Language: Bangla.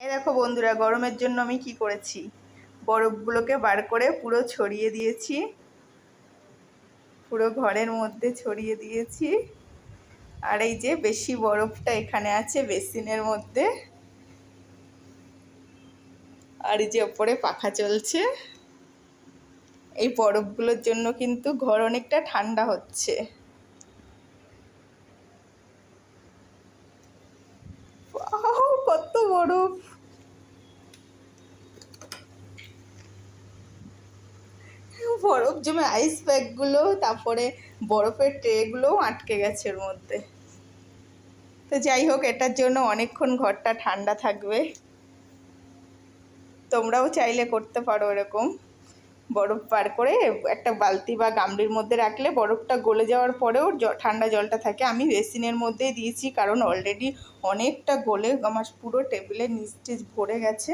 এই দেখো বন্ধুরা, গরমের জন্য আমি কি করেছি? বরফগুলোকে বার করে পুরো ছড়িয়ে দিয়েছি। পুরো ঘরের মধ্যে ছড়িয়ে দিয়েছি। আর এই যে বেশি বরফটা এখানে আছে বেসিনের মধ্যে। আর এই যে ওপরে পাখা চলছে। এই বরফগুলোর জন্য কিন্তু ঘর অনেকটা ঠান্ডা হচ্ছে। বরফ বরফ জমে আইস প্যাকগুলো তারপরে বরফের ট্রেগুলোও আটকে গেছে এর মধ্যে। তো যাই হোক, এটার জন্য অনেকক্ষণ ঘরটা ঠান্ডা থাকবে। তোমরাও চাইলে করতে পারো এরকম। বরফ বার করে একটা বালতি বা গামলির মধ্যে রাখলে বরফটা গলে যাওয়ার পরেও ঠান্ডা জলটা থাকে। আমি বেসিনের মধ্যেই দিয়েছি, কারণ অলরেডি অনেকটা গলে, আমার পুরো টেবিলের নিচ টিচ ভরে গেছে।